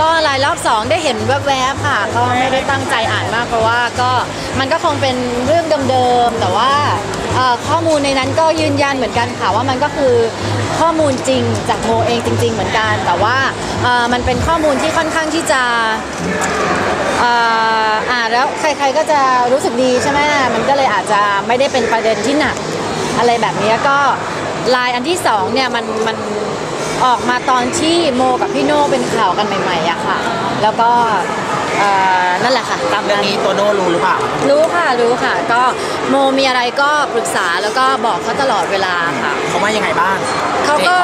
ก็รายรอบสองได้เห็นแวบๆค่ะ ก็ไม่ได้ตั้งใจอ่านมากเพราะว่าก็มันก็คงเป็นเรื่องเดิมๆแต่ว่าข้อมูลในนั้นก็ยืนยันเหมือนกันค่ะว่ามันก็คือข้อมูลจริงจากโมเองจริง ๆ เหมือนกัน แต่ว่ามันเป็นข้อมูลที่ค่อนข้างที่จะอ่ออ่านแล้วใคร ๆก็จะรู้สึกดีใช่ไหมมันก็เลยอาจจะไม่ได้เป็นประเด็นที่หนักอะไรแบบนี้ก็ลายอันที่สองเนี่ยมันมัน ออกมาตอนที่โมกับพี่โน่เป็นข่าวกันใหม่ๆอะค่ะ แล้วก็เอ่อนั่นแหละค่ะตามเรื่องนั้น นี้โตโน่รู้หรือเปล่า รู้ค่ะรู้ค่ะ ก็โมมีอะไรก็ปรึกษาแล้วก็บอกเขาตลอดเวลาค่ะ เขาว่ายังไงบ้างเขาก็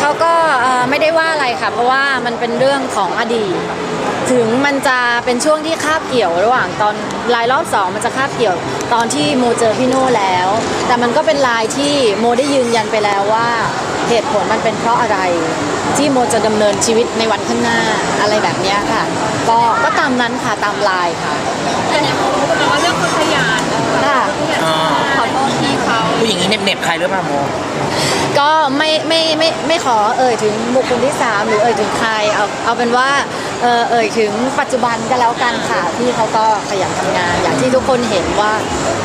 เขาก็เอ่อไม่ได้ว่าอะไรค่ะ เพราะว่ามันเป็นเรื่องของอดีต ถึงมันจะเป็นช่วงที่คาบเกี่ยวระหว่างตอนลายรอบสองมันจะคาบเกี่ยว ตอนที่โมเจอพี่โน่แล้ว แต่มันก็เป็นลายที่โมได้ยืนยันไปแล้วว่า เหตุผลมันเป็นเพราะอะไร ที่โมจะดำเนินชีวิตในวันข้างหน้าอะไรแบบเนี้ยค่ะ ก็ก็ตามนั้นค่ะตามลายค่ะแต่เนี่ยเขาบอกว่าเรื่องคนขยันค่ะอ่าขอโทษพี่เขาผู้หญิงนี้เหน็บๆใครหรือเปล่าโมก็ไม่ไม่ไม่ไม่ขอเอ่ยถึงบุคคลที่สามหรือเอ่ยถึงใครเอาเอาเป็นว่าเออเอ่ยถึงปัจจุบันก็แล้วกันค่ะพี่เขาก็ขยันทำงาน อย่างที่ทุกคนเห็นว่า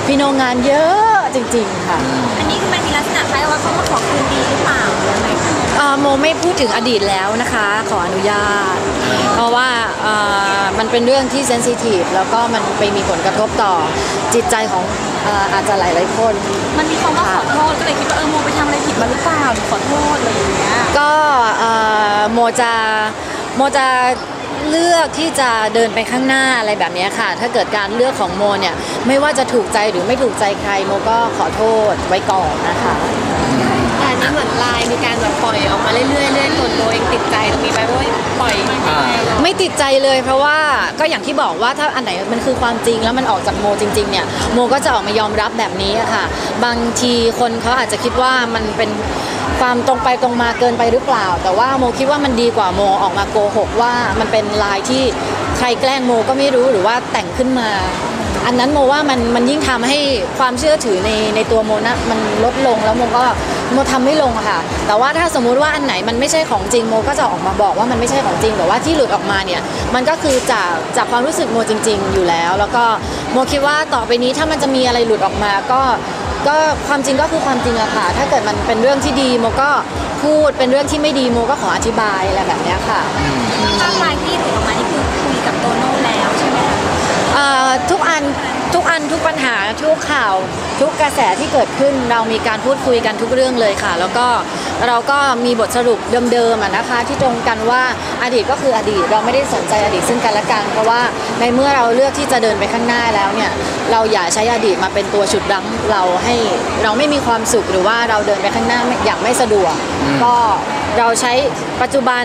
พี่โนงานเยอะจริง ๆ ค่ะ อันนี้คือมันมีลักษณะคล้ายว่าเขามาขอคืนดีหรือเปล่าหรืออะไรคะเอ่อโมไม่พูดถึงอดีตแล้วนะคะ ขออนุญาต เพราะว่าเอ่อมันเป็นเรื่องที่เซนซิทีฟแล้วก็มันไปมีผลกระทบต่อจิตใจของเอ่ออาจจะหลายๆคน มันมีคำว่าขอโทษก็เลยคิดว่าเออโมไปทำอะไรผิดมาหรือเปล่าหรือขอโทษอะไรอย่างเงี้ย ก็เอ่อโมจะโมจะ เลือกที่จะเดินไปข้างหน้าอะไรแบบนี้ค่ะ ถ้าเกิดการเลือกของโมเนี่ยไม่ว่าจะถูกใจหรือไม่ถูกใจใครโมก็ขอโทษไว้ก่อนนะคะแต่อันนี้เหมือนไลน์มีการแบบปล่อยออกมาเรื่อยๆเรื่อยๆตัวโมเองติดใจตรงนี้ไหมว่าปล่อยอ่าไม่ติดใจเลยเพราะว่าก็อย่างที่บอกว่าถ้าอันไหนมันคือความจริงแล้วมันออกจากโมจริงๆเนี่ยโมก็จะออกมายอมรับแบบนี้อะค่ะ บางทีคนเขาอาจจะคิดว่ามันเป็น ความตรงไปตรงมาเกินไปหรือเปล่า แต่ว่าโมคิดว่ามันดีกว่าโมออกมาโกหกว่ามันเป็นลายที่ใครแกล้งโมก็ไม่รู้หรือว่าแต่งขึ้นมา อันนั้นโมว่ามันมันยิ่งทำให้ความเชื่อถือในในตัวโมนะมันลดลงแล้วโมก็โมทำไม่ลงค่ะ แต่ว่าถ้าสมมุติว่าอันไหนมันไม่ใช่ของจริงโมก็จะออกมาบอกว่ามันไม่ใช่ของจริงแต่ว่าที่หลุดออกมาเนี่ยมันก็คือจากจากความรู้สึกโมจริง ๆ อยู่แล้ว แล้วก็โมคิดว่าต่อไปนี้ถ้ามันจะมีอะไรหลุดออกมาก็ ก็ความจริงก็คือความจริงอะค่ะ ถ้าเกิดมันเป็นเรื่องที่ดีโมก็พูดเป็นเรื่องที่ไม่ดีโมก็ขออธิบายอะไรแบบเนี้ยค่ะข้างไลน์ที่หลุดออกมานี่คือคุยกับโตโน่แล้วใช่ไหมคะเอ่อทุกอันทุกอันทุกปัญหาทุกข่าว ทุกกระแสที่เกิดขึ้นเรามีการพูดคุยกันทุกเรื่องเลยค่ะ แล้วก็ เราก็มีบทสรุปเดิมๆอะนะคะ ที่ตรงกันว่าอดีตก็คืออดีต เราไม่ได้สนใจอดีตซึ่งกันและกัน เพราะว่าในเมื่อเราเลือกที่จะเดินไปข้างหน้าแล้วเนี่ยเราอย่าใช้อดีตมาเป็นตัวฉุดรั้งเราให้เราไม่มีความสุขหรือว่าเราเดินไปข้างหน้าอย่างไม่สะดวก ก็เราใช้ปัจจุบัน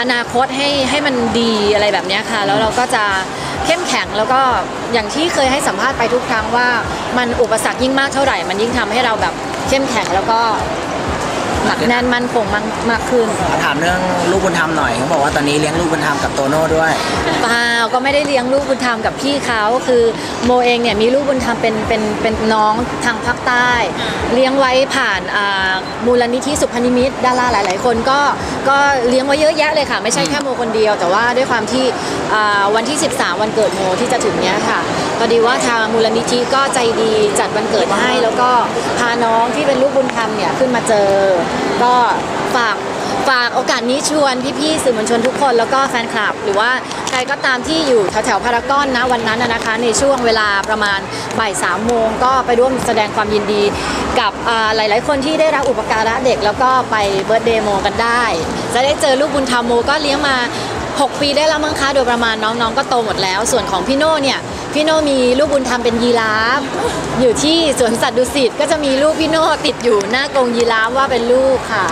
อนาคตให้ให้มันดีอะไรแบบเนี้ยค่ะ แล้วเราก็จะเข้มแข็งแล้วก็อย่างที่เคยให้สัมภาษณ์ไปทุกครั้งว่า มันอุปสรรคยิ่งมากเท่าไหร่ มันยิ่งทำให้เราแบบเข้มแข็งแล้วก็หนัก แน่นมั่นคงมากมากขึ้นขอถามเรื่องลูกบุญธรรมหน่อยเขาบอกว่าตอนนี้เลี้ยงลูกบุญธรรมกับโตโน่ด้วยเปล่าก็ไม่ได้เลี้ยงลูกบุญธรรมกับพี่เขาคือโมเองเนี่ยมีลูกบุญธรรมเป็นเป็นเป็นน้องทางภาคใต้ เลี้ยงไว้ผ่านอ่ามูลนิธิสุพนิมิตรดาราหลาย ๆ คนก็ก็เลี้ยงไว้เยอะแยะเลยค่ะ ไม่ใช่แค่โมคนเดียว แต่ว่าด้วยความที่อ่าวันที่ 13 วันเกิดโมที่จะถึงเนี้ยค่ะพอดีว่าทางมูลนิธิก็ใจดีจัดวันเกิดให้ แล้วก็พาน้องที่เป็นลูกบุญธรรมเนี่ยขึ้นมาเจอก็ฝากฝากโอกาสนี้ชวนพี่ๆสื่อมวลชนทุกคนแล้วก็แฟนคลับ หรือว่าใครก็ตามที่อยู่แถวๆพารากอนนะวันนั้นนะนะคะ ในช่วงเวลาประมาณบ่ายสามโมงก็ไปร่วมแสดงความยินดีกับอ่าหลายๆ คนที่ได้รับอุปการะเด็กแล้วก็ไปเบิร์ดเดย์โมกันได้ จะได้เจอลูกบุญธรรมโมก็เลี้ยงมา 6 ปีได้แล้วมั้งคะโดยประมาณน้องๆก็โตหมดแล้ว ส่วนของพี่โน่เนี่ย พี่โน่มีลูกบุญธรรมเป็นยีราฟอยู่ที่สวนสัตว์ดุสิตก็จะมีลูกพี่โน่ติดอยู่หน้ากรงยีราฟว่าเป็นลูกค่ะ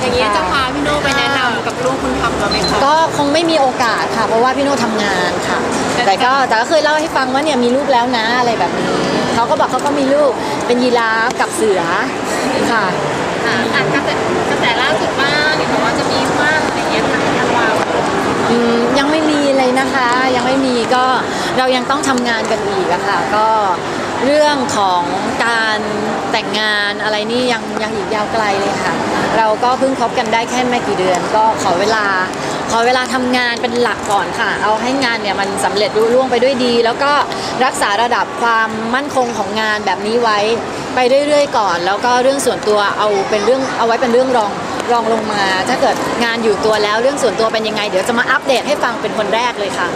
อย่างนี้จะพาพี่โน่ไปแนะนำกับลูกคุณทำเราไหมคะก็คงไม่มีโอกาสค่ะ เพราะว่าพี่โน่ทำงานค่ะ แต่ก็แต่ก็เคยเล่าให้ฟังว่าเนี่ยมีลูกแล้วนะอะไรแบบนี้เขาก็บอกเขาก็มีลูกเป็นยีราฟกับเสือค่ะอ่าอ่านกระแสกระแสล่าสุดมากเห็นบอกว่าจะมีมากอะไรเงี้ยค่ะธันวาคม อืมยังไม่มีเลยนะคะ ยังไม่มีก็เรายังต้องทำงานกันอีกอะค่ะ ก็เรื่องของการแต่งงานอะไรนี่ยังยังอีกยาวไกลเลยค่ะ เราก็เพิ่งคบกันได้แค่ไม่กี่เดือน ก็ขอเวลา ขอเวลาทำงานเป็นหลักก่อนค่ะ เอาให้งานเนี่ยมันสำเร็จรุ่ล่วงไปด้วยดี แล้วก็รักษาระดับความมั่นคงของงานแบบนี้ไว้ ไปเรื่อยๆ ก่อน แล้วก็เรื่องส่วนตัวเอาเป็นเรื่องเอาไว้เป็นเรื่องรอง รองลงมา ถ้าเกิดงานอยู่ตัวแล้วเรื่องส่วนตัวเป็นยังไง เดี๋ยวจะมาอัปเดตให้ฟังเป็นคนแรกเลยค่ะ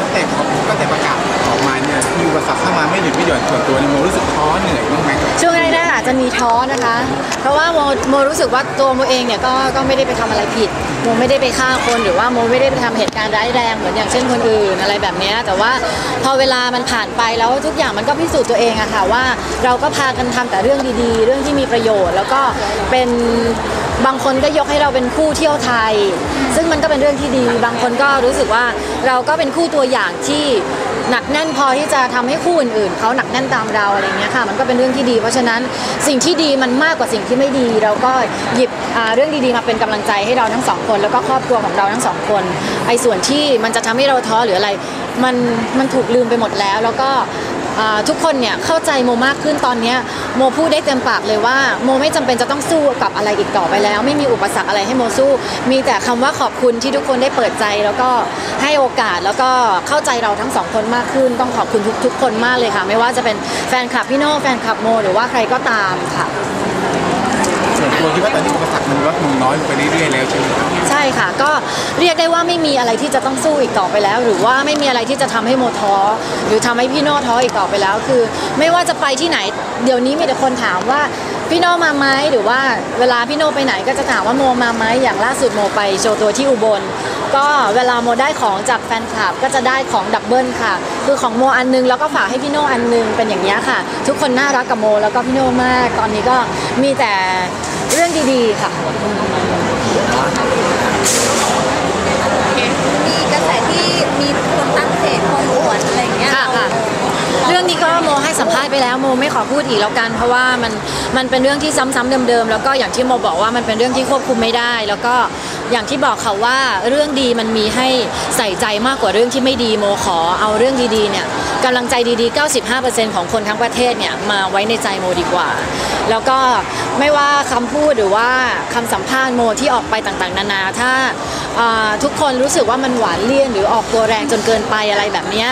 ตั้งแต่เขาตั้งแต่ประกาศออกมาเนี่ยมีอุปสรรคเข้ามาไม่หยุดไม่หย่อนส่วนตัวในโมรู้สึกท้อเหนื่อยบ้างไหมช่วงแรกๆอาจจะมีท้อนะคะเพราะว่าโมโมรู้สึกว่าตัวโมเองเนี่ยก็ก็ไม่ได้ไปทำอะไรผิดโมไม่ได้ไปฆ่าคนหรือว่าโมไม่ได้ไปทำเหตุการณ์ร้ายแรงเหมือนอย่างเช่นคนอื่นอะไรแบบนี้แต่ว่าพอเวลามันผ่านไปแล้วทุกอย่างมันก็พิสูจน์ตัวเองอะค่ะว่าเราก็พากันทำแต่เรื่องดีๆ เรื่องที่มีประโยชน์ แล้วก็เป็นบางคนก็ยกให้เราเป็นคู่เที่ยวไทย ซึ่งมันก็เป็นเรื่องที่ดี บางคนก็รู้สึกว่าเราก็เป็นคู่ตัวอย่างที่หนักแน่นพอที่จะทำให้คู่อื่นๆเขาหนักแน่นตามเราอะไรเงี้ยค่ะ มันก็เป็นเรื่องที่ดี เพราะฉะนั้นสิ่งที่ดีมันมากกว่าสิ่งที่ไม่ดีเราก็หยิบเรื่องดีๆมาเป็นกำลังใจให้เราทั้งสองคน แล้วก็ครอบครัวของเราทั้งสองคนไอ้ส่วนที่มันจะทำให้เราท้อหรืออะไร มันมันถูกลืมไปหมดแล้ว แล้วก็ทุกคนเนี่ยเข้าใจโมมากขึ้นตอนนี้โมพูดได้เต็มปากเลยว่าโมไม่จำเป็นจะต้องสู้กับอะไรอีกต่อไปแล้ว ไม่มีอุปสรรคอะไรให้โมสู้ มีแต่คำว่าขอบคุณที่ทุกคนได้เปิดใจ แล้วก็ให้โอกาสแล้วก็เข้าใจเราทั้งสองคนมากขึ้น ต้องขอบคุณทุกๆคนมากเลยค่ะ ไม่ว่าจะเป็นแฟนคลับพี่โน่แฟนคลับโม หรือว่าใครก็ตามค่ะ ตัวคิดว่าตอนนี้อุปสรรคมันลดลงน้อยลงไปเรื่อยๆแล้วใช่ไหมครับใช่ค่ะ ก็เรียกได้ว่าไม่มีอะไรที่จะต้องสู้อีกต่อไปแล้ว หรือว่าไม่มีอะไรที่จะทำให้โมท้อหรือทำให้พี่โน่ท้ออีกต่อไปแล้ว คือ ไม่ว่าจะไปที่ไหน เดี๋ยวนี้มีแต่คนถามว่า พี่โน่มาไหมหรือว่าเวลาพี่โน่ไปไหนก็จะถามว่าโมมาไหมอย่างล่าสุดโมไปโชว์ตัวที่อุบล ก็เวลาโมได้ของจากแฟนคลับก็จะได้ของดับเบิลค่ะ คือของโมอันนึงแล้วก็ฝากให้พี่โน่อันนึงเป็นอย่างนี้ยค่ะ ทุกคนน่ารักกับโมแล้วก็พี่โน่มาก ตอนนี้ก็มีแต่เรื่องดีๆค่ะมีกระแสที่มีคนตั้งเพจคนอวดอะไรอย่างเงี้ย ค่ะค่ะ เรื่องนี้ก็โม ได้ไปแล้วโมไม่ขอพูดอีกแล้วกัน เพราะว่ามันมันเป็นเรื่องที่ซ้ำๆเดิมๆแล้วก็อย่างที่โมบอกว่ามันเป็นเรื่องที่ควบคุมไม่ได้ แล้วก็ อย่างที่บอกค่ะว่าเรื่องดีมันมีให้ใส่ใจมากกว่าเรื่องที่ไม่ดีโมขอเอาเรื่องดีๆเนี่ยกำลังใจดีๆ 95%ของคนทั้งประเทศเนี่ยมาไว้ในใจโมดีกว่า แล้วก็ไม่ว่าคำพูดหรือว่าคำสัมภาษณ์โมที่ออกไปต่างๆ นานาถ้าทุกคนรู้สึกว่ามันหวานเลี่ยนหรือออกตัวแรงจนเกินไปอะไรแบบนี้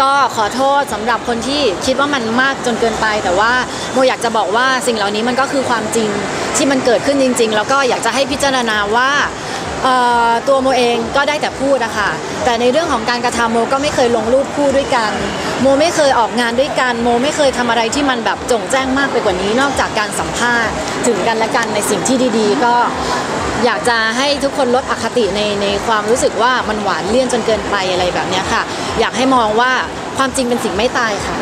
ก็ขอโทษสำหรับคนที่คิดว่ามันมากจนเกินไป แต่ว่าโมอยากจะบอกว่าสิ่งเหล่านี้มันก็คือความจริงที่มันเกิดขึ้นจริง ๆ แล้วก็อยากจะให้พิจารณาว่า เอ่อตัวโมเองก็ได้แต่พูดอะค่ะแต่ในเรื่องของการกระทำโมก็ไม่เคยลงรูปคู่ด้วยกัน โมไม่เคยออกงานด้วยกัน โมไม่เคยทำอะไรที่มันแบบจงแจ้งมากไปกว่านี้ นอกจากการสัมภาษณ์ถึงกันและกันในสิ่งที่ดีๆ ก็อยากจะให้ทุกคนลดอคติในในความรู้สึกว่ามันหวานเลี่ยนจนเกินไปอะไรแบบเนี้ยค่ะ อยากให้มองว่าความจริงเป็นสิ่งไม่ตายค่ะ